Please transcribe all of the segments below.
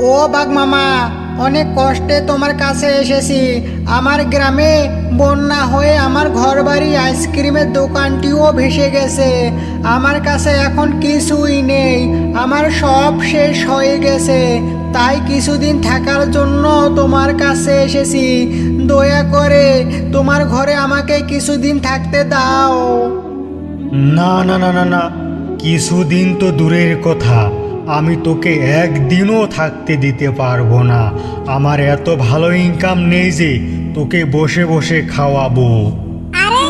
ও বাঘ মামা, অনেক কষ্টে তোমার কাছে এসেছি। আমার গ্রামে বন্যা হয়ে আমার ঘরবাড়ি আইসক্রিমের দোকানটিও ভেসে গেছে। আমার কাছে এখন কিছুই নেই। আমার সব শেষ হয়ে গেছে। তাই কিছুদিন থাকার জন্য তোমার কাছে এসেছি। দয়া করে তোমার ঘরে আমাকে কিছুদিন থাকতে দাও। না না না না না। কিছুদিন তো দূরের কথা। আমি তোকে একদিনও থাকতে দিতে পারব না। আমার এত ভালো ইনকাম নেই যে তোকে বসে বসে খাওয়াবো। আরে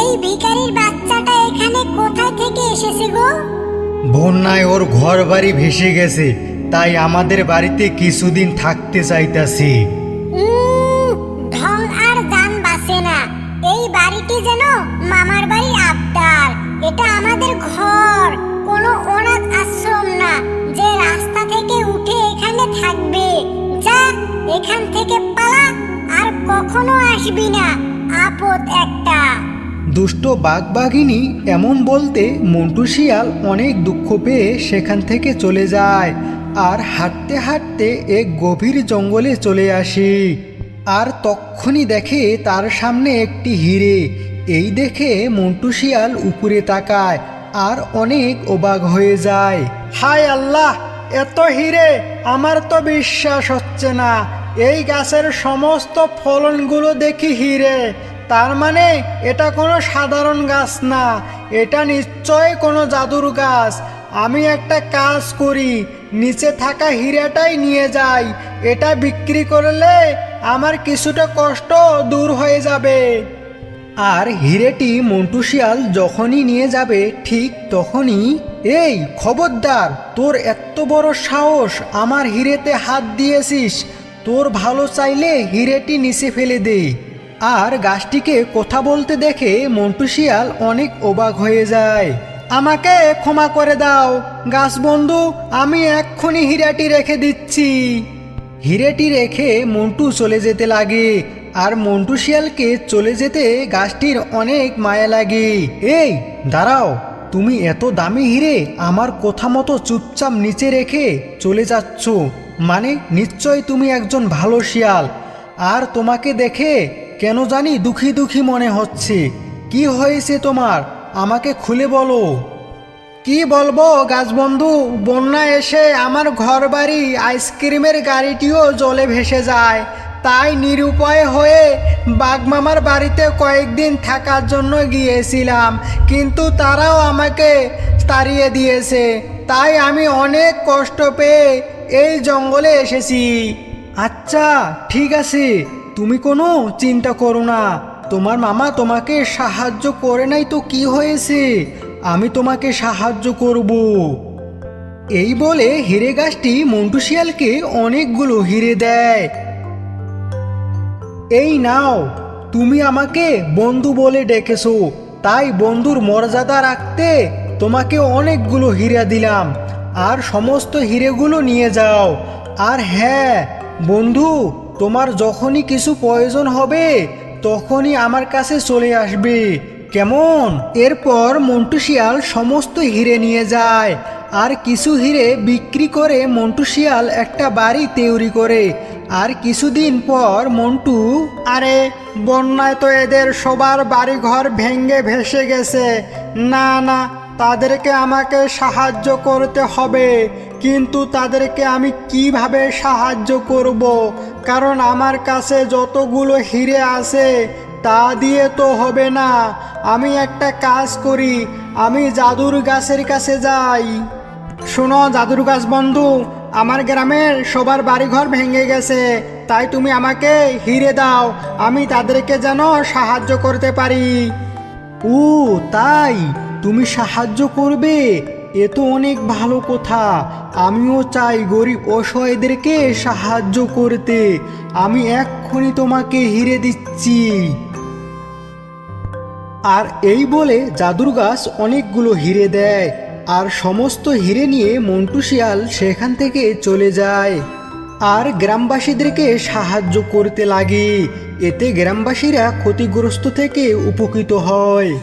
এই ভিখারির বাচ্চাটা এখানে কোথায় থেকে এসেছে গো? বন্যায় ওর ঘর বাড়ি ভেসে গেছে তাই আমাদের বাড়িতে কিছুদিন থাকতে চাইতাছি। ঢং আর দান বাসে না। এই বাড়িটি যেন মামার বাড়ি আবদার এটা আমাদের ঘর। কোনো অনাথ আশ্রম না, যে রাস্তা থেকে উঠে এখানে থাকবে। যা এখান থেকে পালা আর কখনো আসবি না, আপদ একটা। দুষ্ট বাঘবাঘিনী এমন বলতে মন্টু শিয়াল অনেক দুঃখ পেয়ে সেখান থেকে চলে যায় আর হাঁটতে হাঁটতে এক গভীর জঙ্গলে চলে আসে। আর তক্ষুনি দেখে তার সামনে একটি হিরে, এই দেখে মন্টু শিয়াল উপরে তাকায় আর অনেক অবাক হয়ে যায়। হায় আল্লাহ, এত হিরে, আমার তো বিশ্বাস হচ্ছে না। এই গাছের সমস্ত ফলনগুলো দেখি হিরে। তার মানে এটা কোনো সাধারণ গাছ না, এটা নিশ্চয় কোনো জাদুর গাছ। আমি একটা কাজ করি, নিচে থাকা হীরাটাই নিয়ে যাই। এটা বিক্রি করলে আমার কিছুটা কষ্ট দূর হয়ে যাবে। আর হিরেটি মন্টু শিয়াল যখনই নিয়ে যাবে, ঠিক তখনই, এই, খবরদার, তোর এত বড় সাহস, আমার হিরেতে হাত দিয়েছিস, তোর ভালো চাইলে হিরেটি নিচে ফেলে দে। আর গাছটিকে কথা বলতে দেখে মন্টু শিয়াল অনেক অবাক হয়ে যায়। আমাকে ক্ষমা করে দাও, গাছ বন্ধু, আমি এক্ষুনি হীরাটি রেখে দিচ্ছি। হিরেটি রেখে মন্টু চলে যেতে লাগে। আর মন্টু শিয়ালকে চলে যেতে গাছটির অনেক মায়া লাগে। এই, দাঁড়াও, তুমি এত দামি হিরে আমার কথা মতো চুপচাপ নিচে রেখে চলে যাচ্ছ। মানে নিশ্চয় তুমি একজন ভালো শিয়াল। আর তোমাকে দেখে কেন জানি দুঃখী দুঃখী মনে হচ্ছে। কি হয়েছে তোমার? আমাকে খুলে বলো। কি বলব গাছবন্ধু, বন্যা এসে আমার ঘর বাড়ি আইসক্রিমের গাড়িটিও জলে ভেসে যায়। তাই নিরুপায় হয়ে বাগমামার বাড়িতে কয়েকদিন থাকার জন্য গিয়েছিলাম। কিন্তু তারাও আমাকে তাড়িয়ে দিয়েছে। তাই আমি অনেক কষ্ট পেয়ে এই জঙ্গলে এসেছি। আচ্ছা ঠিক আছে। তুমি কোনো চিন্তা করো না। তোমার মামা তোমাকে সাহায্য করে নাই তো কি হয়েছে? আমি তোমাকে সাহায্য করব। এই বলে হিরে গাছটি মন্টু শিয়ালকে অনেকগুলো হিরে দেয়। এই নাও, তুমি আমাকে বন্ধু বলে ডেকেছো। তাই বন্ধুর মর্যাদা রাখতে তোমাকে অনেকগুলো হীরা দিলাম। আর সমস্ত হিরেগুলো নিয়ে যাও। আর হ্যাঁ বন্ধু, তোমার যখনই কিছু প্রয়োজন হবে, তখনই আমার কাছে চলে আসবে। কেমন? এরপর মন্টু শিয়াল সমস্ত হিরে নিয়ে যায়। আর কিছু হিরে বিক্রি করে মন্টু শিয়াল একটা বাড়ি তৈরি করে। আর কিছুদিন পর মন্টু, আরে, বন্যায় তো এদের সবার বাড়ি ঘর ভেঙে ভেসে গেছে। না না, তাদেরকে আমাকে সাহায্য করতে হবে, কিন্তু তাদেরকে আমি কীভাবে সাহায্য করব? কারণ আমার কাছে যতগুলো হিরে আছে, তা দিয়ে তো হবে না। আমি একটা কাজ করি, আমি জাদুর গাছের কাছে যাই। শোনো জাদুর গাছ বন্ধু আমার গ্রামের সবার বাড়িঘর ভেঙে গেছে, তাই তুমি আমাকে হিরে দাও, আমি তাদেরকে যেন সাহায্য করতে পারি। ও, তাই? তুমি সাহায্য করবে? এ তো অনেক ভালো কথা। আমিও চাই গরিব অসহায়দেরকে সাহায্য করতে। আমি এক্ষুনি তোমাকে হিরে দিচ্ছি। আর এই বলে জাদুর গাছ অনেকগুলো হিরে দেয়। আর সমস্ত হিরে নিয়ে মন্টু শিয়াল সেখান থেকে চলে যায়। আর গ্রামবাসীদেরকে সাহায্য করতে লাগে। এতে গ্রামবাসীরা ক্ষতিগ্রস্ত থেকে উপকৃত হয়।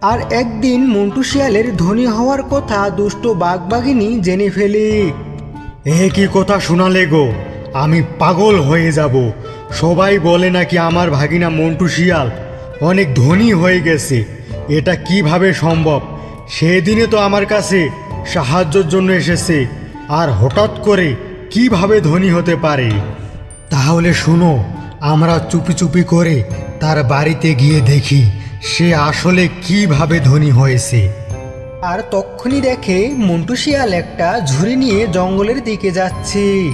আর একদিন মন্টু শিয়ালের ধনী হওয়ার কথা দুষ্ট বাঘবাঘিনী জেনে ফেলে। এ কি কথা শোনালে গো? আমি পাগল হয়ে যাব। সবাই বলে নাকি আমার ভাগিনা মন্টু শিয়াল অনেক ধনী হয়ে গেছে। এটা কীভাবে সম্ভব? সেদিনে তো আমার কাছে সাহায্যের জন্য এসেছে। আর হঠাৎ করে কীভাবে ধনী হতে পারে? তাহলে শুনো, আমরা চুপি চুপি করে তার বাড়িতে গিয়ে দেখি সে আসলে কীভাবে ধনী হয়েছে। আর তক্ষুনি দেখে মন্টু শিয়াল একটা ঝুড়ি নিয়ে জঙ্গলের দিকে যাচ্ছে।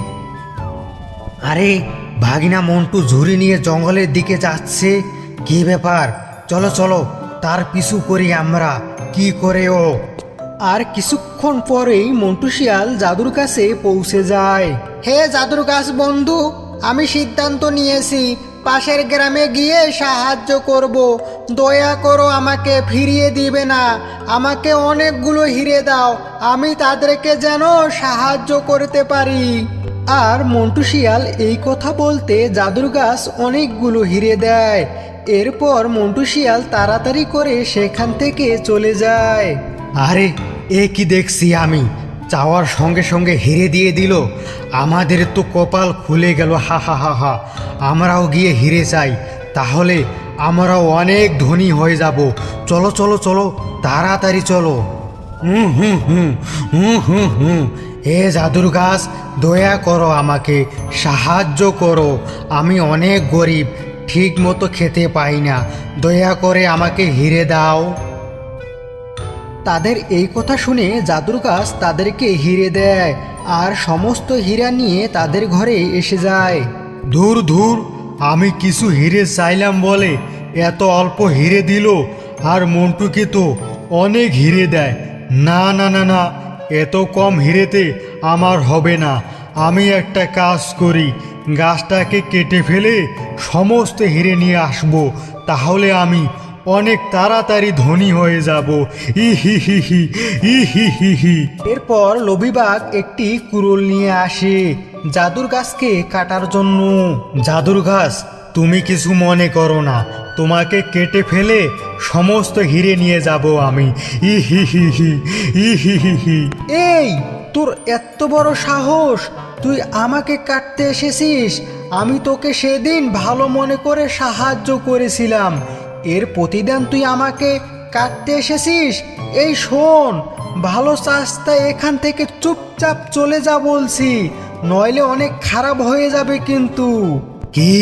আরে, ভাগিনা মন্টু ঝুড়ি নিয়ে জঙ্গলের দিকে যাচ্ছে। কি ব্যাপার? চলো চলো, তার পিছু করি আমরা। কি করে ও? আর কিছুক্ষণ পরেই মন্টু শিয়াল জাদুর কাছে পৌঁছে যায়। হে জাদুর গাছ বন্ধু, আমি সিদ্ধান্ত নিয়েছি, পাশের গ্রামে গিয়ে সাহায্য করব। দয়া করো আমাকে ফিরিয়ে দিবে না। আমাকে অনেকগুলো হিরে দাও, আমি তাদেরকে যেন সাহায্য করতে পারি। আর মন্টু শিয়াল এই কথা বলতে জাদুর গাছ অনেকগুলো হিরে দেয়। এরপর মন্টু শিয়াল তাড়াতাড়ি করে সেখান থেকে চলে যায়। আরে, এ কি দেখছি আমি? চাওয়ার সঙ্গে সঙ্গে হিরে দিয়ে দিল। আমাদের তো কপাল খুলে গেল, হা হা হা হা। আমরাও গিয়ে হিরে চাই তাহলে আমরাও অনেক ধনী হয়ে যাব। চলো চলো চলো, তাড়াতাড়ি চলো। হুম হুম হুম হুম হুম হুম। এ জাদুর গাছ, দয়া করো আমাকে, সাহায্য করো। আমি অনেক গরিব ঠিক মতো খেতে পাই না। দয়া করে আমাকে হিরে দাও। তাদের এই কথা শুনে জাদুর গাছ তাদেরকে হিরে দেয় আর সমস্ত হীরা নিয়ে তাদের ঘরে এসে যায়। ধুর ধুর, আমি কিছু হিরে চাইলাম বলে এত অল্প হিরে দিল আর মন্টুকে তো অনেক হিরে দেয়। না না না না, এত কম হিরেতে আমার হবে না। আমি একটা কাজ করি গাছটাকে কেটে ফেলে সমস্ত হিরে নিয়ে আসব, তাহলে আমি অনেক তাড়াতাড়ি ধনী হয়ে যাব। ই হি হি হি ই হি হি। হি এরপর লবিবাগ একটি কুরুল নিয়ে আসে জাদুর গাছকে কাটার জন্য। জাদুর গাছ, তুমি কিছু মনে করো না, তোমাকে কেটে ফেলে সমস্ত হিরে নিয়ে যাব আমি। ই হি হি হি ই হি হি হি। এই তোর এত বড় সাহস, তুই আমাকে কাটতে এসেছিস। আমি তোকে সেদিন ভালো মনে করে সাহায্য করেছিলাম। এর প্রতিদান তুই আমাকে কাটতে এসেছিস? এই শোন, ভালো চাষটা এখান থেকে চুপচাপ চলে যা বলছি, নইলে অনেক খারাপ হয়ে যাবে কিন্তু। কি?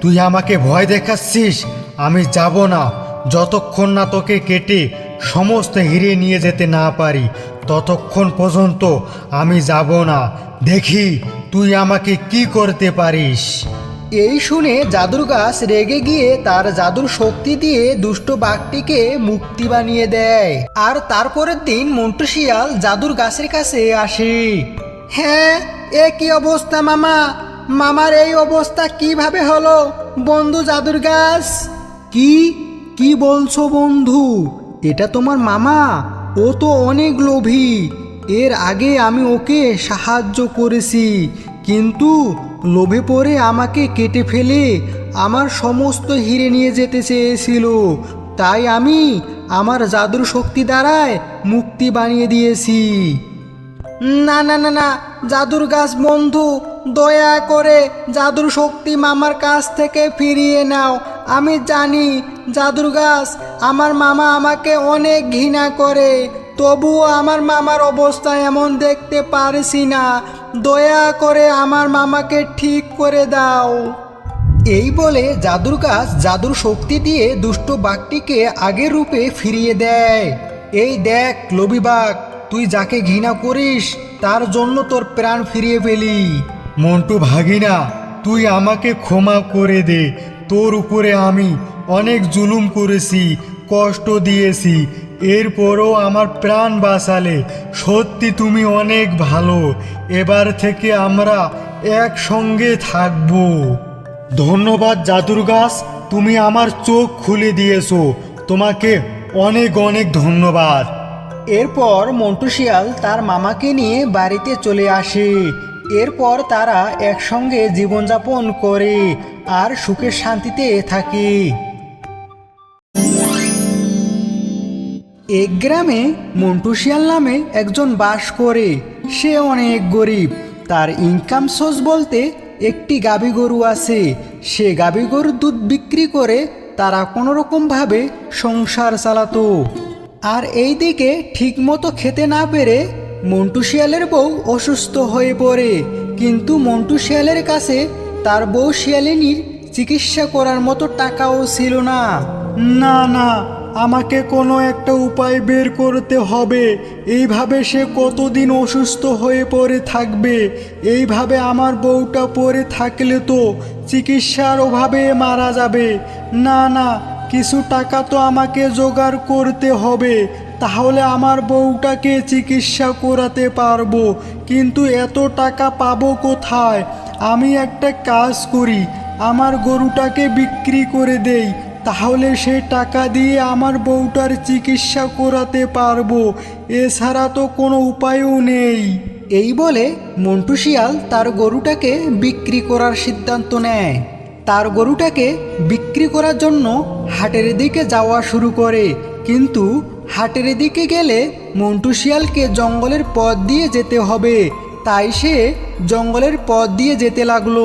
তুই আমাকে ভয় দেখাচ্ছিস? আমি যাব না, যতক্ষণ না তোকে কেটে সমস্ত হিরে নিয়ে যেতে না পারি। ততক্ষণ পর্যন্ত আমি যাব না। দেখি তুই আমাকে কি করতে পারিস। এই শুনে জাদুর গাছ রেগে গিয়ে তার জাদুর শক্তি দিয়ে দুষ্ট বাঘটিকে মুক্তি বানিয়ে দেয়। আর তারপরের দিন মন্টু শিয়াল জাদুর গাছের কাছে আসে। হ্যাঁ এ কি অবস্থা মামা। মামার এই অবস্থা কীভাবে হলো বন্ধু জাদুর গাছ? কি? কি বলছো বন্ধু? এটা তোমার মামা? ও তো অনেক লোভী। এর আগে আমি ওকে সাহায্য করেছি, কিন্তু লোভে পড়ে আমাকে কেটে ফেলে আমার সমস্ত হিরে নিয়ে যেতে চেয়েছিল। তাই আমি আমার জাদুর শক্তি দ্বারায় মুক্তি বানিয়ে দিয়েছি। না না না না, জাদুর গাছ বন্ধু, দয়া করে জাদুর শক্তি মামার কাছ থেকে ফিরিয়ে নাও। আমি জানি, জাদুর গাছ, আমার মামা আমাকে অনেক ঘৃণা করে। তবুও আমার মামার অবস্থা এমন দেখতে পারছি না। দয়া করে আমার মামাকে ঠিক করে দাও। এই বলে জাদুর গাছ জাদুর শক্তি দিয়ে দুষ্ট বাঘটিকে আগের রূপে ফিরিয়ে দেয়। এই দেখ, লোভী বাঘ, তুই যাকে ঘৃণা করিস, তার জন্য তোর প্রাণ ফিরিয়ে পেলি। মন্টু ভাগিনা, তুই আমাকে ক্ষমা করে দে। তোর উপরে আমি অনেক জুলুম করেছি, কষ্ট দিয়েছি। এরপরও আমার প্রাণ বাঁচালে। সত্যি তুমি অনেক ভালো। এবার থেকে আমরা একসঙ্গে থাকব। ধন্যবাদ জাদুর গাছ তুমি আমার চোখ খুলে দিয়েছ। তোমাকে অনেক অনেক ধন্যবাদ। এরপর মন্টু শিয়াল তার মামাকে নিয়ে বাড়িতে চলে আসে। এরপর তারা একসঙ্গে জীবনযাপন করে। আর সুখের শান্তিতে থাকে। এক গ্রামে মন্টু শিয়াল নামে একজন বাস করে। সে অনেক গরিব। তার ইনকাম সোর্স বলতে একটি গাভী গরু আছে। সে গাভী গরুর দুধ বিক্রি করে তারা কোনোরকমভাবে সংসার চালাতো। আর এই দিকে ঠিকমতো খেতে না পেরে মন্টু শিয়ালের বউ অসুস্থ হয়ে পড়ে। কিন্তু মন্টু শিয়ালের কাছে তার বউ শিয়ালিনীর চিকিৎসা করার মতো টাকাও ছিল না। না না, আমাকে কোনো একটা উপায় বের করতে হবে। এইভাবে সে কতদিন অসুস্থ হয়ে পড়ে থাকবে? এইভাবে আমার বউটা পড়ে থাকলে তো চিকিৎসার অভাবে মারা যাবে। না না, কিছু টাকা তো আমাকে জোগাড় করতে হবে। তাহলে আমার বউটাকে চিকিৎসা করাতে পারব। কিন্তু এত টাকা পাবো কোথায়? আমি একটা কাজ করি, আমার গরুটাকে বিক্রি করে দেই, তাহলে সে টাকা দিয়ে আমার বউটার চিকিৎসা করাতে পারব, এছাড়া তো কোনো উপায়ও নেই। এই বলে মন্টু শিয়াল তার গরুটাকে বিক্রি করার সিদ্ধান্ত নেয়। তার গরুটাকে বিক্রি করার জন্য হাটের দিকে যাওয়া শুরু করে, কিন্তু হাটের দিকে গেলে মন্টু শিয়ালকে জঙ্গলের পথ দিয়ে যেতে হবে। তাই সে জঙ্গলের পথ দিয়ে যেতে লাগল।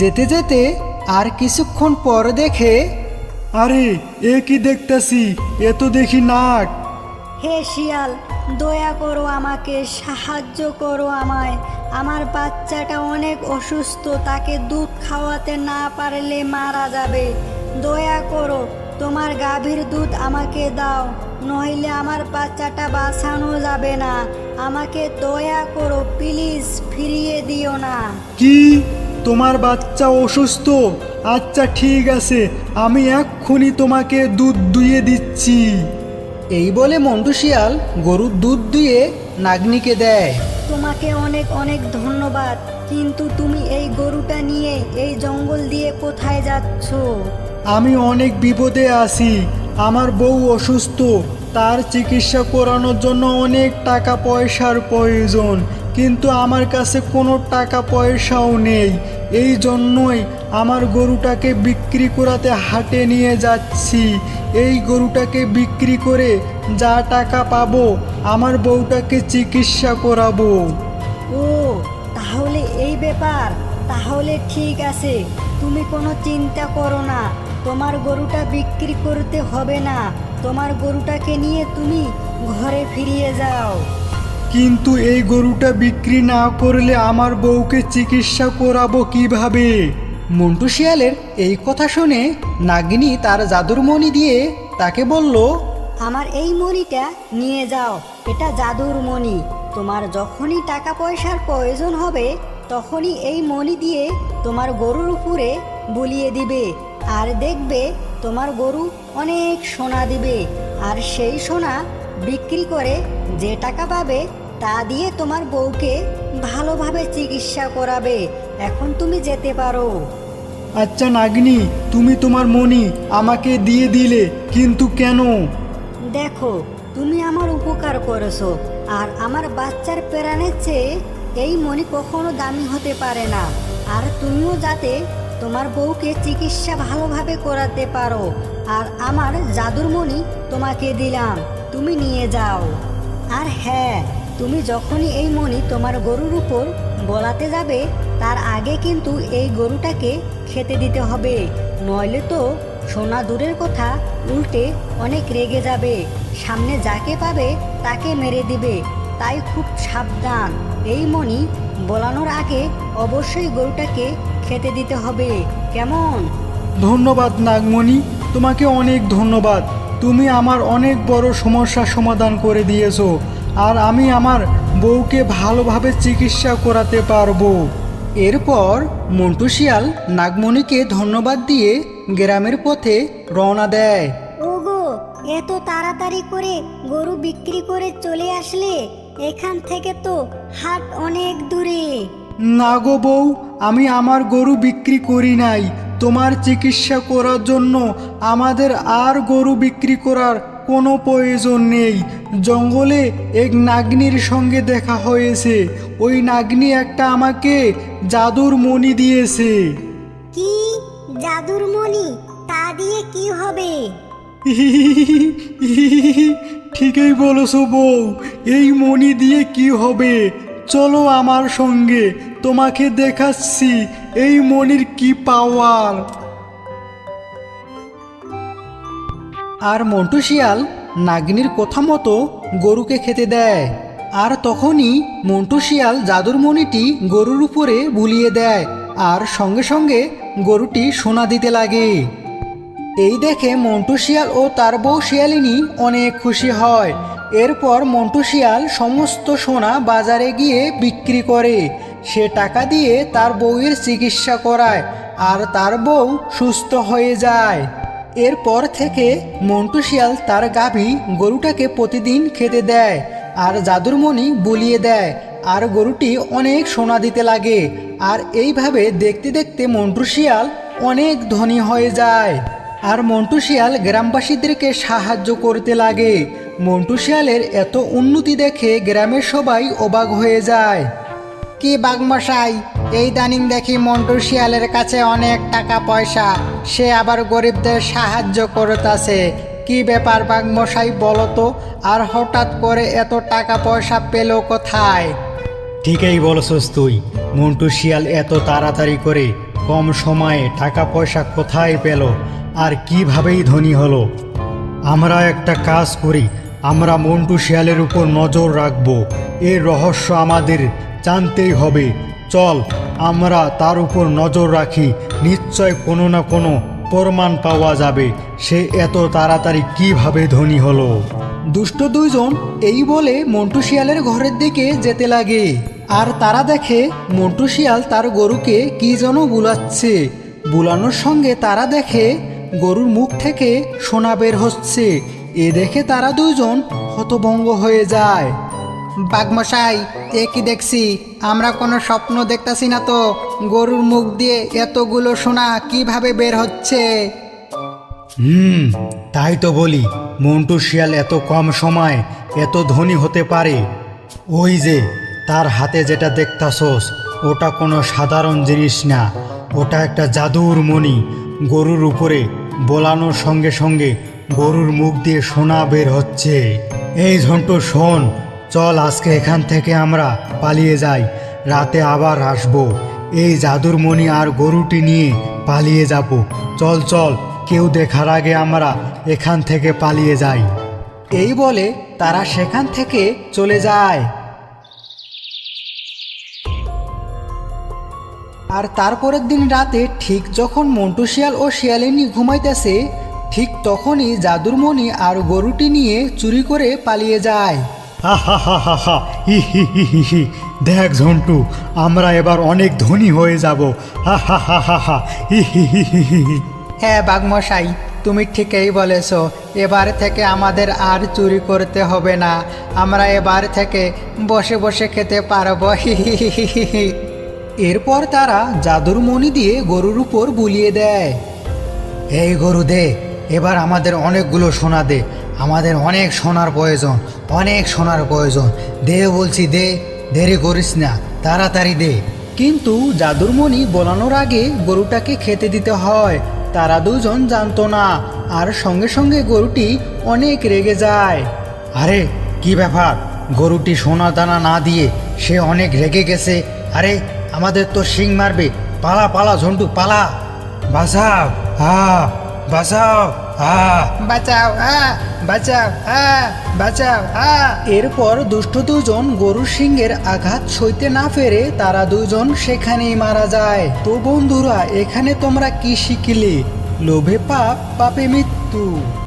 যেতে যেতে আর কিছুক্ষণ পর দেখে আরে এ কি দেখতেছি? এ তো দেখি নাক হে শিয়াল দয়া করো আমাকে সাহায্য করো আমায়। আমার বাচ্চাটা অনেক অসুস্থ তাকে দুধ খাওয়াতে না পারলে মারা যাবে। দয়া করো তোমার গাভীর দুধ আমাকে দাও নইলে আমার বাচ্চাটা বাঁচানো যাবে না। আমাকে দয়া করো প্লিজ ফিরিয়ে দিও না। কি? তোমার বাচ্চা অসুস্থ? আচ্ছা ঠিক আছে আমি এক্ষুনি তোমাকে দুধ দুইয়ে দিচ্ছি। এই বলে মন্টু শিয়াল গরুর দুধ দুয়ে নাগনিকে দেয়। তোমাকে অনেক অনেক ধন্যবাদ কিন্তু তুমি এই গরুটা নিয়ে এই জঙ্গল দিয়ে কোথায় যাচ্ছো? আমি অনেক বিপদে আছি। আমার বউ অসুস্থ। তার চিকিৎসা করানোর জন্য অনেক টাকা পয়সার প্রয়োজন। কিন্তু আমার কাছে কোনো টাকা পয়সাও নেই। এই জন্যই আমার গরুটাকে বিক্রি করাতে হাটে নিয়ে যাচ্ছি। এই গরুটাকে বিক্রি করে যা টাকা পাবো, আমার বউটাকে চিকিৎসা করাবো। ও, তাহলে এই ব্যাপার। তাহলে ঠিক আছে। তুমি কোনো চিন্তা করো না। তোমার গরুটা বিক্রি করতে হবে না। তোমার গরুটাকে নিয়ে তুমি ঘরে ফিরিয়ে যাও। কিন্তু এই গরুটা বিক্রি না করলে আমার বউকে চিকিৎসা করাবো কীভাবে? মন্টু শিয়ালের এই কথা শুনে নাগিনী তার জাদুর মণি দিয়ে তাকে বলল আমার এই মণিটা নিয়ে যাও এটা জাদুর মণি। তোমার যখনই টাকা পয়সার প্রয়োজন হবে তখনই এই মণি দিয়ে তোমার গরুর উপরে বুলিয়ে দিবে। আর দেখবে তোমার গরু অনেক সোনা দিবে। আর সেই সোনা বিক্রি করে যে টাকা পাবে তা দিয়ে তোমার বউকে ভালোভাবে চিকিৎসা করাবে। এখন তুমি যেতে পারো। আচ্ছা নাগিনী তুমি তোমার মনি আমাকে দিয়ে দিলে কিন্তু কেন? দেখো তুমি আমার উপকার করেছ আর আমার বাচ্চার প্রাণের চেয়ে এই মণি কখনো দামি হতে পারে না। আর তুমিও যাতে তোমার বউকে চিকিৎসা ভালোভাবে করাতে পারো। আর আমার জাদুর মণি তোমাকে দিলাম, তুমি নিয়ে যাও। আর হ্যাঁ তুমি যখনই এই মণি তোমার গরুর উপর বলাতে যাবে, তার আগে কিন্তু এই গরুটাকে খেতে দিতে হবে। নইলে তো সোনা দূরের কথা উল্টে অনেক রেগে যাবে। সামনে যাকে পাবে তাকে মেরে দিবে। তাই খুব সাবধান। এই মণি বলানোর আগে অবশ্যই গরুটাকে খেতে দিতে হবে। কেমন? ধন্যবাদ নাগমণি। তোমাকে অনেক ধন্যবাদ। তুমি আমার অনেক বড় সমস্যার সমাধান করে দিয়েছ। আর আমি আমার বউকে ভালোভাবে চিকিৎসা করাতে পারব। এরপর মন্টু শিয়াল নাগমণিকে ধন্যবাদ দিয়ে গ্রামের পথে রওনা দেয়। ওগো এত তাড়াতাড়ি করে গরু বিক্রি করে চলে আসলে? এখান থেকে তো হাট অনেক দূরে। না গো বউ আমি আমার গরু বিক্রি করি নাই। তোমার চিকিৎসা করার জন্য আমাদের আর গরু বিক্রি করার কোনো প্রয়োজন নেই। জঙ্গলে এক নাগনির সঙ্গে দেখা হয়েছে। ওই নাগনি একটা আমাকে জাদুর মণি দিয়েছে। কি? জাদুর মণি? তা দিয়ে কি হবে? ঠিকই বলেছ বউ এই মণি দিয়ে কি হবে? চলো আমার সঙ্গে, তোমাকে দেখাচ্ছি এই মনির কি পাওয়ার। আর মন্টু শিয়াল নাগিনীর কথা মতো গরুকে খেতে দেয়। আর তখনই মন্টু শিয়াল জাদুর মণিটি গরুর উপরে বুলিয়ে দেয়, আর সঙ্গে সঙ্গে গরুটি সোনা দিতে লাগে। এই দেখে মন্টু শিয়াল ও তার বউ শিয়ালিনী অনেক খুশি হয়। এরপর মন্টু শিয়াল সমস্ত সোনা বাজারে গিয়ে বিক্রি করে। সে টাকা দিয়ে তার বউয়ের চিকিৎসা করায় আর তার বউ সুস্থ হয়ে যায়। এরপর থেকে মন্টু শিয়াল তার গাভী গরুটাকে প্রতিদিন খেতে দেয় আর জাদুরমণি বুলিয়ে দেয় আর গরুটি অনেক সোনা দিতে লাগে। আর এইভাবে দেখতে দেখতে মন্টু শিয়াল অনেক ধনী হয়ে যায়। আর মন্টু শিয়াল গ্রামবাসীদেরকে সাহায্য করতে লাগে। মন্টু শিয়ালের এত উন্নতি দেখে গ্রামের সবাই অবাক হয়ে যায়। কি বাঘমশাই এই দানিং দেখি মন্টু শিয়ালের কাছে অনেক টাকা পয়সা। সে আবার গরিবদের সাহায্য করতেছে। কি ব্যাপার বাঘমশাই বলো তো আর হঠাৎ করে এত টাকা পয়সা পেল কোথায়? ঠিকই বলছস তুই। মন্টু শিয়াল এত তাড়াতাড়ি করে কম সময়ে টাকা পয়সা কোথায় পেল? আর কিভাবেই ধনী হলো? আমরা একটা কাজ করি, আমরা মন্টু শিয়ালের উপর নজর রাখব। এর রহস্য আমাদের জানতেই হবে। চল, আমরা তার উপর নজর রাখি। নিশ্চয় কোনো না কোনো প্রমাণ পাওয়া যাবে। সে এত তাড়াতাড়ি কীভাবে ধনী হলো? দুষ্ট দুইজন এই বলে মন্টু শিয়ালের ঘরের দিকে যেতে লাগে। আর তারা দেখে মন্টু শিয়াল তার গরুকে কি যেন বুলাচ্ছে। বুলানোর সঙ্গে তারা দেখে গরুর মুখ থেকে সোনা বের হচ্ছে। এ দেখে তারা দুইজন হতভঙ্গ হয়ে যায়। বাঘমশাই, এ কি দেখছি? আমরা কোনো স্বপ্ন দেখতাছি না তো। গরুর মুখ দিয়ে এতগুলো সোনা কীভাবে বের হচ্ছে? হুম, তাই তো বলি মন্টু শিয়াল এত কম সময় এত ধনী হতে পারে। ওই যে, তার হাতে যেটা দেখতাছস, ওটা কোনো সাধারণ জিনিস না। ওটা একটা জাদুর মণি, গরুর উপরে বোলানোর সঙ্গে সঙ্গে গরুর মুখ দিয়ে সোনা বের হচ্ছে। এই ঝন্টু, শোন, চল আজকে এখান থেকে আমরা পালিয়ে যাই, রাতে আবার আসব। এই জাদুর মণি আর গরুটি নিয়ে পালিয়ে যাব। চল চল, কেউ দেখার আগে আমরা এখান থেকে পালিয়ে যাই। এই বলে তারা সেখান থেকে চলে যায়। আর তারপরের দিন রাতে ঠিক যখন মন্টু শিয়াল ও শিয়ালিনী ঘুমাইতেছে ঠিক তখনই জাদুরমণি আর গরুটি নিয়ে চুরি করে পালিয়ে যায় হা হা হা হা হা হি হি হি হি হি দেখ ঝন্টু আমরা এবার অনেক ধনী হয়ে যাব হা হা হা হা হা হি হি হি হি হি হি হ্যাঁ বাঘমশাই তুমি ঠিকই বলেছ এবার থেকে আমাদের আর চুরি করতে হবে না আমরা এবার থেকে বসে বসে খেতে পারব এরপর তারা জাদুর মণি দিয়ে গরুর উপর বুলিয়ে দেয়, এই গরু দে, এবার আমাদের অনেকগুলো সোনা দে, আমাদের অনেক সোনার প্রয়োজন, অনেক সোনার প্রয়োজন। দে বলছি দে, দেরি করিস না, তাড়াতাড়ি দে। কিন্তু জাদুরমণি বলানোর আগে গরুটাকে খেতে দিতে হয়, তারা দুজন জানতো না, আর সঙ্গে সঙ্গে গরুটি অনেক রেগে যায়। আরে, কি ব্যাপার? গরুটি সোনা দানা না দিয়ে সে অনেক রেগে গেছে। আরে আমাদের তো শিং মারবে। পালা পালা ঝন্টু পালা। বাঁচাও হা বাঁচাও হা বাঁচাও হা বাঁচাও হা বাঁচাও হা এরপর দুষ্ট দুজন গরুর সিংহের আঘাত সইতে না পেরে তারা দুজন সেখানেই মারা যায়। তো বন্ধুরা এখানে তোমরা কি শিখলে? লোভে পাপ পাপে মৃত্যু।